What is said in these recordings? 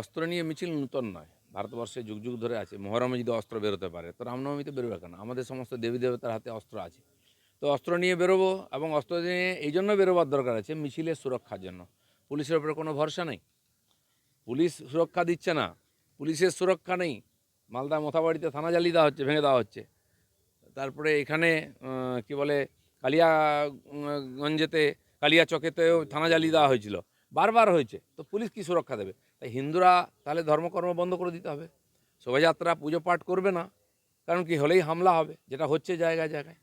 অস্ত্র নিয়ে মিছিল নূতন নয়। ভারতবর্ষে যুগ যুগ ধরে আছে। মহরমে যদি অস্ত্র বেরোতে পারে, তো রামনবমীতে বেরোবে কেন? আমাদের সমস্ত দেবী দেবতার হাতে অস্ত্র আছে। তো অস্ত্র নিয়ে বেরোবো এবং অস্ত্র নিয়ে এই জন্য বেরোবার দরকার আছে মিছিলের সুরক্ষার জন্য। পুলিশের উপরে কোনো ভরসা নেই। পুলিশ সুরক্ষা দিচ্ছে না। পুলিশের সুরক্ষা নেই। মালদা মোথাবাড়িতে থানা জ্বালিয়ে দেওয়া হচ্ছে, ভেঙে দেওয়া হচ্ছে। তারপরে এখানে কি বলে, কালিয়াগঞ্জেতে কালিয়া চকেতেও থানা জ্বালিয়ে দেওয়া হয়েছিল। বারবার হয়েছে তো পুলিশ কি সুরক্ষা দেবে? তাই হিন্দুরা তাহলে ধর্মকর্ম বন্ধ করে দিতে হবে। শোভাযাত্রা পুজো পাঠ করবে না কারণ কি হলেই হামলা হবে যেটা হচ্ছে জায়গায় জায়গায়।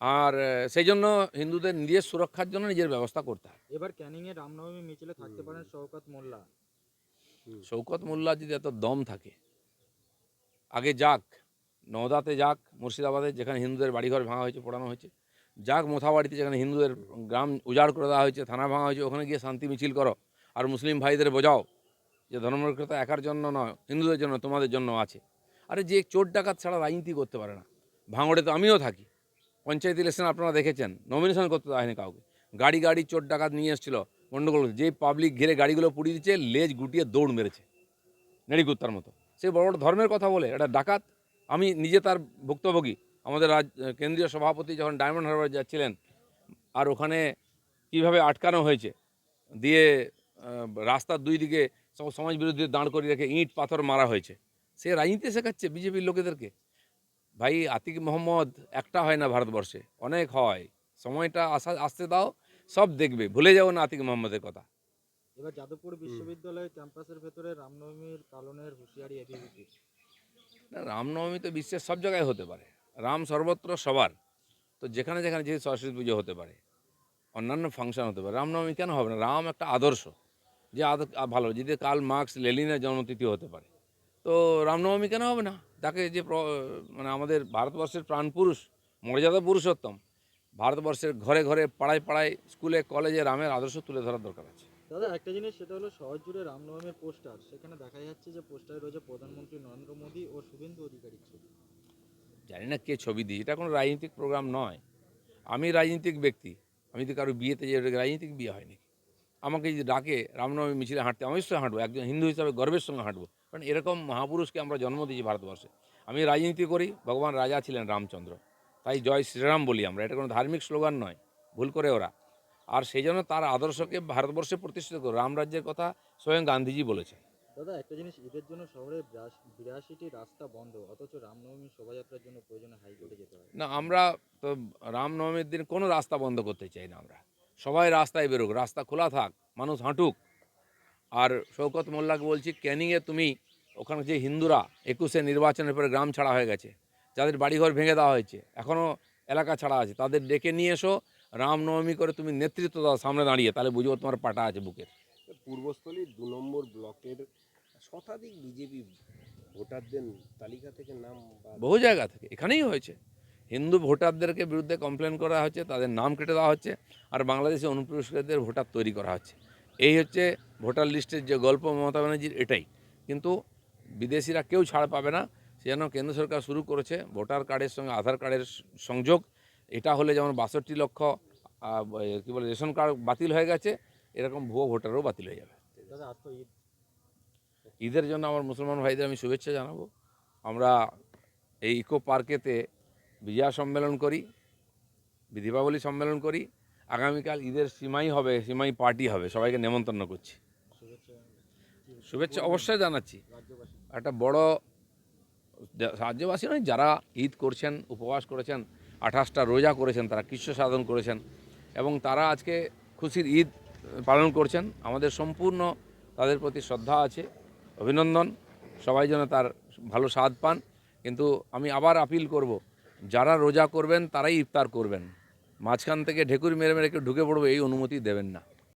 আর সেই জন্য হিন্দুদের নিজের সুরক্ষার জন্য নিজের ব্যবস্থা করতে হবে। এবার ক্যানিংয়ে রামনবমী মিছিলে থাকতে পারেন শওকত মোল্লা। শৌকত মোল্লা যদি এত দম থাকে আগে যাক নওদাতে যাক মুর্শিদাবাদে যেখানে হিন্দুদের বাড়িঘর ভাঙা হয়েছে পোড়ানো হয়েছে যাক মোথাবাড়িতে যেখানে হিন্দুদের গ্রাম উজাড় করে দেওয়া হয়েছে, থানা ভাঙা হয়েছে, ওখানে গিয়ে শান্তি মিছিল করো। আর মুসলিম ভাইদের বোঝাও যে ধর্মনিরক্ষতা একার জন্য নয়, হিন্দুদের জন্য, তোমাদের জন্য আছে। আরে যে চোর ডাকাত ছাড়া রাজনীতি করতে পারে না। ভাঙড়ে তো আমিও থাকি। পঞ্চায়েত ইলেকশন আপনারা দেখেছেন নমিনেশন করতে দেওয়া হয়নি কাউকে। গাড়ি গাড়ি চোর ডাকাত নিয়ে এসেছিল গণ্ডগোল যে পাবলিক ঘিরে গাড়িগুলো পুড়িয়ে দিচ্ছে, লেজ গুটিয়ে দৌড় মেরেছে, নেড়িকুত্তার মতো। সে বড় বড় ধর্মের কথা বলে, এটা ডাকাত, আমি নিজে তার ভুক্তভোগী। আমাদের রাজ কেন্দ্রীয় সভাপতি যখন ডায়মন্ড হারবার যাচ্ছিলেন আর ওখানে কীভাবে আটকানো হয়েছে দিয়ে রাস্তার দুই দিকে সব সমাজ বিরোধী দাঁড় করিয়ে রেখে ইঁট পাথর মারা হয়েছে সে রাজনীতি শেখাচ্ছে বিজেপির লোকেদেরকে। ভাই আতিক মোহাম্মদ একটা হয় না ভারতবর্ষে অনেক হয়। সময়টা আসা আসতে দাও সব দেখবে ভুলে যাও না আতিক মোহাম্মদের কথা। এবার যাদবপুর বিশ্ববিদ্যালয় ক্যাম্পাসের ভেতরে রামনবমীর পালনের হুঁশিয়ারি এবিভিপি না রামনবমী তো বিশ্বের সব জায়গায় হতে পারে। রাম সর্বত্র সবার। তো যেখানে যেখানে যে সরস্বতী পুজো হতে পারে, অন্যান্য ফাংশন হতে পারে, রামনবমী কেন হবে না? রাম একটা আদর্শ, যে আদ- ভালো যদি কাল মার্কস লেলিনের জন্মতিথি হতে পারে। তো রামনবমী কেন হবে না? তাকে যে মানে আমাদের ভারতবর্ষের প্রাণপুরুষ, মর্যাদা পুরুষোত্তম, ভারতবর্ষের ঘরে ঘরে, পাড়ায় পাড়ায়, স্কুলে, কলেজে রামের আদর্শ তুলে ধরার দরকার আছে। দাদা, একটা জিনিস, সেটা হলো শহর জুড়ে রামনবমীর পোস্টার। সেখানে দেখা যাচ্ছে যে পোস্টারে রয়েছে প্রধানমন্ত্রী নরেন্দ্র মোদী ও শুভেন্দু অধিকারীর ছবি। জানি না কে ছবি দিই এটা কোনো রাজনৈতিক প্রোগ্রাম নয়। আমি রাজনৈতিক ব্যক্তি। আমি তো কারও বিয়েতে যে রাজনৈতিক বিয়ে হয়নি আমাকে যদি ডাকে, রামনবমী মিছিলে হাঁটতে, আমি অবশ্যই হাঁটবো। একজন হিন্দু হিসাবে গর্বের সঙ্গে হাঁটবো। কারণ এরকম মহাপুরুষকে আমরা জন্ম দিয়েছি ভারতবর্ষে। আমি রাজনীতি করি, ভগবান রাজা ছিলেন রামচন্দ্র। তাই জয় শ্রীরাম বলি আমরা। এটা কোনো ধার্মিক স্লোগান নয়। ভুল করে ওরা। আর সেই জন্য তার আদর্শকে ভারতবর্ষে প্রতিষ্ঠিত করে। রামরাজ্যের কথা স্বয়ং গান্ধীজি বলেছে দাদা একটা জিনিস ঈদের জন্য শহরে বিরাশিটি রাস্তা বন্ধ অথচ রামনবমী শোভাযাত্রার জন্য প্রয়োজনে হাইকোর্টে যেতে হয়। না আমরা তো রামনবমীর দিন কোনো রাস্তা বন্ধ করতে চাই না আমরা। সবাই রাস্তায় বেরোক রাস্তা খোলা থাক মানুষ হাঁটুক। আর শৌকত মোল্লাকে বলছি ক্যানিংয়ে তুমি ওখানে যে হিন্দুরা একুশে নির্বাচনের পরে গ্রাম ছাড়া হয়ে গেছে যাদের বাড়িঘর ভেঙে দেওয়া হয়েছে এখনও এলাকা ছাড়া আছে তাদের ডেকে নিয়ে এসো রামনবমী করে তুমি নেতৃত্ব দাও সামনে দাঁড়িয়ে তাহলে বুঝব তোমার পাটা আছে বুকের। পূর্বস্থলী দু নম্বর ব্লকের শতাধিক বিজেপি ভোটারদের তালিকা থেকে নাম বহু জায়গা থেকে এখানেই হয়েছে। হিন্দু ভোটারদেরকে বিরুদ্ধে কমপ্লেন করা হচ্ছে তাদের নাম কেটে দেওয়া হচ্ছে আর বাংলাদেশে অনুপ্রবেশকারীদের ভোটার তৈরি করা হচ্ছে। এই হচ্ছে ভোটার লিস্টের যে গল্প মমতা ব্যানার্জির এটাই। কিন্তু বিদেশিরা কেউ ছাড় পাবে না সে যেন কেন্দ্র সরকার শুরু করেছে ভোটার কার্ডের সঙ্গে আধার কার্ডের সংযোগ। এটা হলে যেমন বাষট্টি লক্ষ কী বলে রেশন কার্ড বাতিল হয়ে গেছে এরকম ভুয়ো ভোটারও বাতিল হয়ে যাবে। ঈদের জন্য আমার মুসলমান ভাইদের আমি শুভেচ্ছা জানাব। আমরা এই ইকো পার্কেতে বিজয়া সম্মেলন করি দীপাবলি সম্মেলন করি। আগামীকাল ঈদের সীমাই হবে, সীমাই পার্টি হবে, সবাইকে নেমন্তন্ন করছি। শুভেচ্ছা অবশ্যই জানাচ্ছি। একটা বড় রাজ্যবাসী নয়, যারা ঈদ করছেন, উপবাস করেছেন, আঠাশটা রোজা করেছেন, তারা কৃষ্ণ সাধন করেছেন এবং তারা আজকে খুশির ঈদ পালন করছেন। আমাদের সম্পূর্ণ তাদের প্রতি শ্রদ্ধা আছে। অভিনন্দন। সবাই যেন তার ভালো স্বাদ পান। কিন্তু আমি আবার আপিল করব, যারা রোজা করবেন তারাই ইফতার করবেন। মাঝখান থেকে ঢেকুর মেরে মেরে কেউ ঢুকে পড়বে, এই অনুমতি দেবেন না।